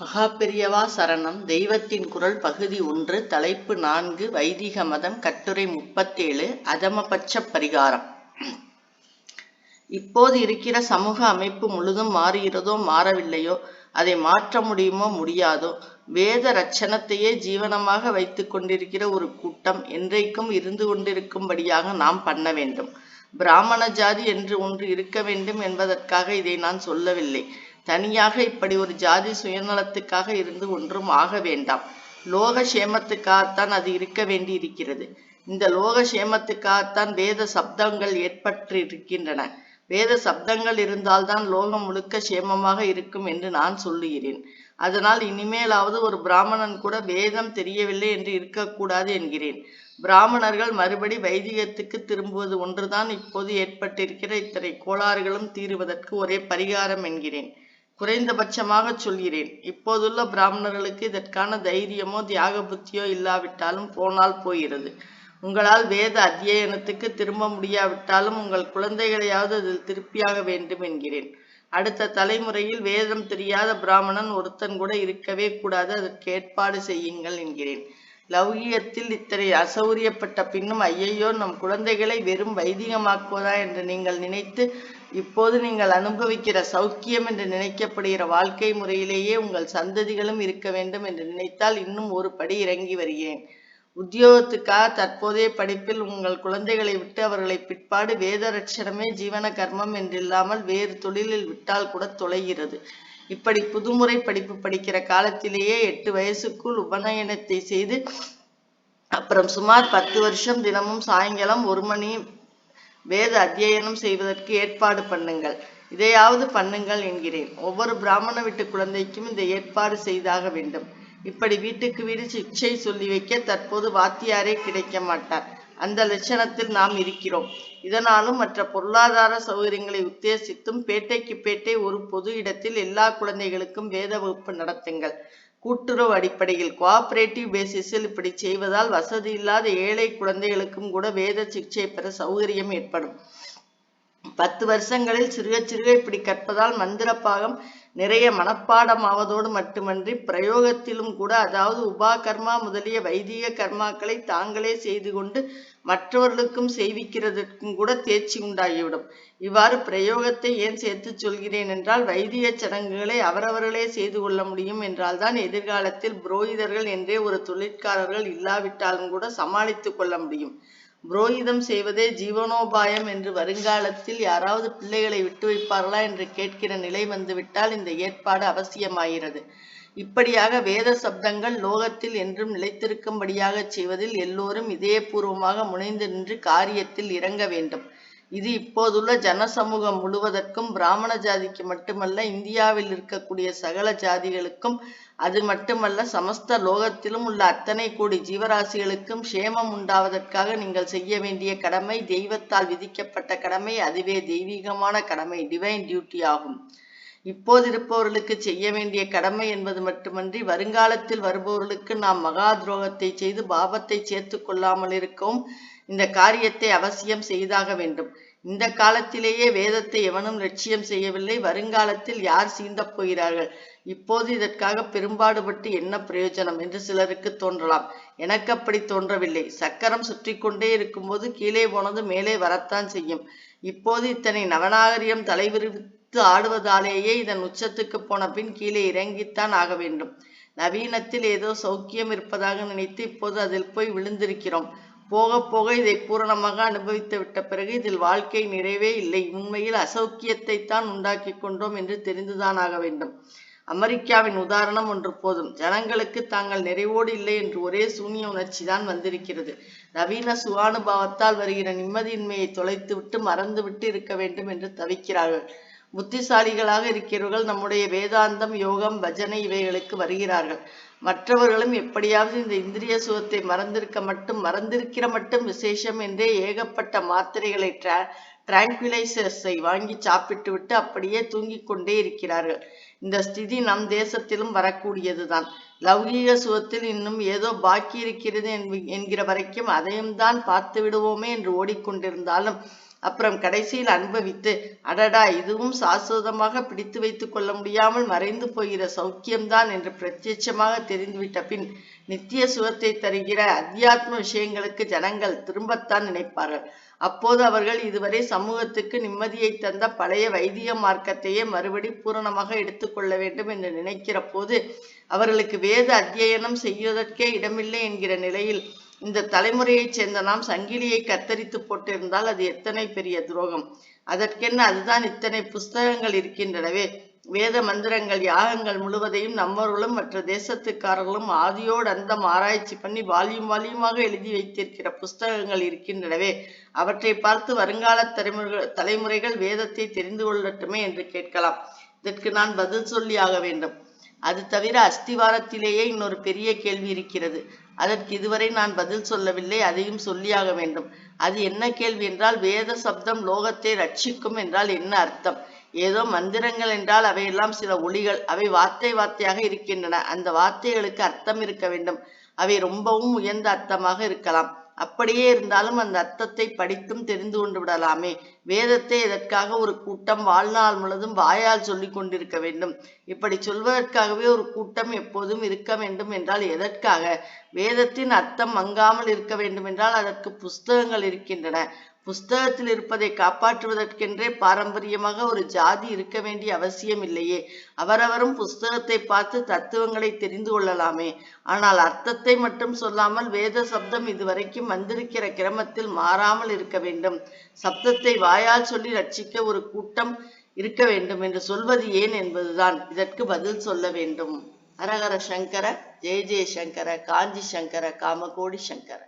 மகாபெரியவா சரணம். தெய்வத்தின் குரல் பகுதி ஒன்று தலைப்பு நான்கு வைதிக மதம் கட்டுரை முப்பத்தேழு அதமபட்ச பரிகாரம். இப்போது இருக்கிற சமூக அமைப்பு முழுதும் மாறுகிறதோ மாறவில்லையோ அதை மாற்ற முடியுமோ முடியாதோ வேத ரட்சணத்தையே ஜீவனமாக வைத்துக் கொண்டிருக்கிற ஒரு கூட்டம் என்றைக்கும் இருந்து கொண்டிருக்கும்படியாக நாம் பண்ண வேண்டும். பிராமண ஜாதி என்று ஒன்று இருக்க வேண்டும் என்பதற்காக இதை நான் சொல்லவில்லை. தனியாக இப்படி ஒரு ஜாதி சுயநலத்துக்காக இருந்து ஒன்றும் ஆக வேண்டாம். லோக சேமத்துக்காகத்தான் அது இருக்க வேண்டி இருக்கிறது இந்த லோக சேமத்துக்காகத்தான் வேத சப்தங்கள் ஏற்பட்டு இருக்கின்றன வேத சப்தங்கள் இருந்தால்தான் லோகம் முழுக்க சேமமாக இருக்கும் என்று நான் சொல்லுகிறேன். அதனால் இனிமேலாவது ஒரு பிராமணன் கூட வேதம் தெரியவில்லை என்று இருக்கக்கூடாது என்கிறேன். பிராமணர்கள் மறுபடி வைதிகத்துக்கு திரும்புவது ஒன்றுதான் இப்போது ஏற்பட்டிருக்கிற இத்தனை கோளாறுகளும் தீருவதற்கு ஒரே பரிகாரம் என்கிறேன். குறைந்தபட்சமாக சொல்கிறேன். இப்போதுள்ள பிராமணர்களுக்கு இதற்கான தைரியமோ தியாக புத்தியோ இல்லாவிட்டாலும் போனால் போகிறது. உங்களால் வேத அத்தியனத்துக்கு திரும்ப முடியாவிட்டாலும் உங்கள் குழந்தைகளையாவது அதில் திருப்பியாக வேண்டும் என்கிறேன். அடுத்த தலைமுறையில் வேதம் தெரியாத பிராமணன் ஒருத்தன் கூட இருக்கவே கூடாது அதற்கு ஏற்பாடு செய்யுங்கள் என்கிறேன். லௌகியத்தில் இத்தனை அசௌரியப்பட்ட பின்னும் ஐயையோ நம் குழந்தைகளை வெறும் வைதிகமாக்குவதா என்று நீங்கள் நினைத்து இப்போது நீங்கள் அனுபவிக்கிற சௌக்கியம் என்று நினைக்கப்படுகிற வாழ்க்கை முறையிலேயே உங்கள் சந்ததிகளும் இருக்க வேண்டும் என்று நினைத்தால் இன்னும் ஒரு படி இறங்கி வருகிறேன். உத்தியோகத்துக்காக தற்போதைய படிப்பில் உங்கள் குழந்தைகளை விட்டு அவர்களை பிற்பாடு வேத ரட்சணமே ஜீவன கர்மம் என்றில்லாமல் வேறு தொழிலில் விட்டால் கூட தொலைகிறது. இப்படி புதுமுறை படிப்பு படிக்கிற காலத்திலேயே எட்டு வயசுக்குள் உபநயனத்தை செய்து அப்புறம் சுமார் பத்து வருஷம் தினமும் சாயங்காலம் ஒரு மணி வேத அத்தியனம் செய்வதற்கு ஏற்பாடு பண்ணுங்கள். இதையாவது பண்ணுங்கள் என்கிறேன். ஒவ்வொரு பிராமண வீட்டு குழந்தைக்கும் இந்த ஏற்பாடு செய்தாக வேண்டும். இப்படி வீட்டுக்கு வீடு சிக்ஷை சொல்லி வைக்க தற்போது வாத்தியாரே கிடைக்க மாட்டார். அந்த லட்சணத்தில் நாம் இருக்கிறோம். இதனாலும் மற்ற பொருளாதார சௌகரியங்களை உத்தேசித்தும் பேட்டைக்கு பேட்டை ஒரு பொது இடத்தில் எல்லா குழந்தைகளுக்கும் வேத வகுப்பு நடத்துங்கள். கூட்டுறவு அடிப்படையில் கோஆபரேட்டிவ் பேசிஸில் இப்படி செய்வதால் வசதி இல்லாத ஏழை குழந்தைகளுக்கும் கூட வேத சிகிச்சை பெற சௌகரியம் ஏற்படும். பத்து வருஷங்களில் சிறுக சிறுக இப்படி கற்பதால் மந்திர பாகம் நிறைய மனப்பாடமாவதோடு மட்டுமன்றி பிரயோகத்திலும் கூட அதாவது உபா கர்மா முதலிய வைதிக கர்மாக்களை தாங்களே செய்து கொண்டு மற்றவர்களுக்கும் செய்விக்கிறதற்கும் கூட தேர்ச்சி உண்டாகிவிடும். இவ்வாறு பிரயோகத்தை ஏன் சேர்த்து சொல்கிறேன் என்றால் வைதிக சடங்குகளை அவரவர்களே செய்து கொள்ள முடியும் என்றால்தான் எதிர்காலத்தில் புரோகிதர்கள் என்றே ஒரு தொழிற்காரர்கள் இல்லாவிட்டாலும் கூட சமாளித்துக் கொள்ள முடியும். புரோகிதம் செய்வதே ஜீவனோபாயம் என்று வருங்காலத்தில் யாராவது பிள்ளைகளை விட்டு வைப்பார்களா என்று கேட்கிற நிலை வந்துவிட்டால் இந்த ஏற்பாடு அவசியமாகிறது. இப்படியாக வேத சப்தங்கள் லோகத்தில் என்றும் நிலைத்திருக்கும்படியாக செய்வதில் எல்லோரும் இதயபூர்வமாக முனைந்து நின்று காரியத்தில் இறங்க வேண்டும். இது இப்போதுள்ள ஜனசமூகம் முழுவதற்கும் பிராமண ஜாதிக்கு மட்டுமல்ல இந்தியாவில் இருக்கக்கூடிய சகல ஜாதிகளுக்கும் அது மட்டுமல்ல சமஸ்த லோகத்திலும் உள்ள அத்தனை கோடி ஜீவராசிகளுக்கும் சேமம் உண்டாவதற்காக நீங்கள் செய்ய வேண்டிய கடமை தெய்வத்தால் விதிக்கப்பட்ட கடமை அதுவே தெய்வீகமான கடமை டிவைன் டியூட்டி ஆகும். இப்போது இருப்பவர்களுக்கு செய்ய வேண்டிய கடமை என்பது மட்டுமன்றி வருங்காலத்தில் வருபவர்களுக்கு நாம் மகா துரோகத்தை செய்து பாபத்தை சேர்த்து கொள்ளாமல் இருக்கவும் இந்த காரியத்தை அவசியம் செய்தாக வேண்டும். இந்த காலத்திலேயே வேதத்தை எவனும் லட்சியம் செய்யவில்லை. வருங்காலத்தில் யார் சீந்தப் போகிறார்கள்? இப்போது இதற்காக பெரும்பாடுபட்டு என்ன பிரயோஜனம் என்று சிலருக்கு தோன்றலாம். எனக்கு அப்படி தோன்றவில்லை. சக்கரம் சுற்றி கொண்டே இருக்கும்போது கீழே போனது மேலே வரத்தான் செய்யும். இப்போது இத்தனை நவநாகரியம் தலைவிரித்து ஆடுவதாலேயே இதன் உச்சத்துக்கு போன பின் கீழே இறங்கித்தான் ஆக வேண்டும். நவீனத்தில் ஏதோ சௌக்கியம் இருப்பதாக நினைத்து இப்போது அதில் போய் விழுந்திருக்கிறோம். போக போக இதை பூரணமாக அனுபவித்து விட்ட பிறகு இதில் வாழ்க்கை நிறைவே இல்லை. உண்மையில் அசௌக்கியத்தை தான் உண்டாக்கி கொண்டோம் என்று தெரிந்துதான் ஆக வேண்டும். அமெரிக்காவின் உதாரணம் ஒன்று போதும். ஜனங்களுக்கு தாங்கள் நிறைவோடு இல்லை என்று ஒரே சூன்ய உணர்ச்சி தான் வந்திருக்கிறது. நவீன சுகானுபாவத்தால் வருகிற நிம்மதியின்மையை தொலைத்துவிட்டு மறந்துவிட்டு இருக்க வேண்டும் என்று தவிக்கிறார்கள். புத்திசாலிகளாக இருக்கிறவர்கள் நம்முடைய வேதாந்தம் யோகம் பஜனை இவைகளுக்கு வருகிறார்கள். மற்றவர்களும் எப்படியாவது இந்த இந்திரிய சுகத்தை மறந்திருக்க மட்டும் மறந்திருக்கிற மட்டும் விசேஷம் என்றே ஏகப்பட்ட மாத்திரைகளை ட்ரா டிராங்குலைசர்ஸை வாங்கி சாப்பிட்டு விட்டு அப்படியே தூங்கிக் கொண்டே இருக்கிறார்கள். இந்த ஸ்திதி நம் தேசத்திலும் வரக்கூடியதுதான். லௌகீக சுகத்தில் இன்னும் ஏதோ பாக்கி இருக்கிறது என்கிற வரைக்கும் அதையும் தான் பார்த்து விடுவோமே என்று ஓடிக்கொண்டிருந்தாலும் அப்புறம் கடைசியில் அனுபவித்து அடடா இதுவும் சாஸ்வதமாக பிடித்து வைத்து கொள்ள முடியாமல் மறைந்து போகிற சௌக்கியம்தான் என்று பிரத்யட்சமாக தெரிந்துவிட்ட பின் நித்திய சுகத்தை தருகிற அத்தியாத்ம விஷயங்களுக்கு ஜனங்கள் திரும்பத்தான் நினைப்பார்கள். அப்போது அவர்கள் இதுவரை சமூகத்துக்கு நிம்மதியை தந்த பழைய வைதிக மார்க்கத்தையே மறுபடி பூரணமாக எடுத்துக்கொள்ள வேண்டும் என்று நினைக்கிற போது அவர்களுக்கு வேத அத்தியனம் செய்வதற்கே இடமில்லை என்கிற நிலையில் இந்த தலைமுறையைச் சேர்ந்த நாம் சங்கிலியை கத்தரித்து போட்டிருந்தால் அது எத்தனை பெரிய துரோகம்? அதற்கென்ன அதுதான் இத்தனை புஸ்தகங்கள் இருக்கின்றனவே. வேத மந்திரங்கள் யாகங்கள் முழுவதையும் நம்மவர்களும் மற்ற தேசத்துக்காரர்களும் ஆதியோடு அந்தம் ஆராய்ச்சி பண்ணி வால்யூம் வால்யூமாக எழுதி வைத்திருக்கிற புஸ்தகங்கள் இருக்கின்றனவே. அவற்றை பார்த்து வருங்கால தலைமுறைகள் தலைமுறைகள் வேதத்தை தெரிந்து கொள்ளட்டுமே என்று கேட்கலாம். இதற்கு நான் பதில் சொல்லியாக வேண்டும். அது தவிர அஸ்திவாரத்திலேயே இன்னொரு பெரிய கேள்வி இருக்கிறது. அதற்கு இதுவரை நான் பதில் சொல்லவில்லை அதையும் சொல்லியாக வேண்டும். அது என்ன கேள்வி என்றால் வேத சப்தம் லோகத்தை ரட்சிக்கும் என்றால் என்ன அர்த்தம்? ஏதோ மந்திரங்கள் என்றால் அவையெல்லாம் சில ஒளிகள் அவை வார்த்தை வார்த்தையாக இருக்கின்றன. அந்த வார்த்தைகளுக்கு அர்த்தம் இருக்க வேண்டும். அவை ரொம்பவும் உயர்ந்த அர்த்தமாக இருக்கலாம். அப்படியே இருந்தாலும் அந்த அர்த்தத்தை படித்தும் தெரிந்து கொண்டு விடலாமே. வேதத்தை எதற்காக ஒரு கூட்டம் வாழ்நாள் முழுதும் வாயால் சொல்லிக் கொண்டிருக்க வேண்டும். இப்படி சொல்வதற்காகவே ஒரு கூட்டம் எப்போதும் இருக்க வேண்டும் என்றால் எதற்காக? வேதத்தின் அர்த்தம் மங்காமல் இருக்க வேண்டும் என்றால் அதற்கு புஸ்தகங்கள் இருக்கின்றன. புஸ்தகத்தில் இருப்பதை காப்பாற்றுவதற்கென்றே பாரம்பரியமாக ஒரு ஜாதி இருக்க வேண்டிய அவசியம் இல்லையே. அவரவரும் புஸ்தகத்தை பார்த்து தத்துவங்களை தெரிந்து கொள்ளலாமே. ஆனால் அர்த்தத்தை மட்டும் சொல்லாமல் வேத சப்தம் இதுவரைக்கும் வந்திருக்கிற கிரமத்தில் மாறாமல் இருக்க வேண்டும். சப்தத்தை வாயால் சொல்லி ரட்சிக்க ஒரு கூட்டம் இருக்க வேண்டும் என்று சொல்வது ஏன் என்பதுதான். இதற்கு பதில் சொல்ல வேண்டும். ஹரஹர சங்கர ஜெய ஜெய சங்கர காஞ்சி சங்கர காமகோடி சங்கர.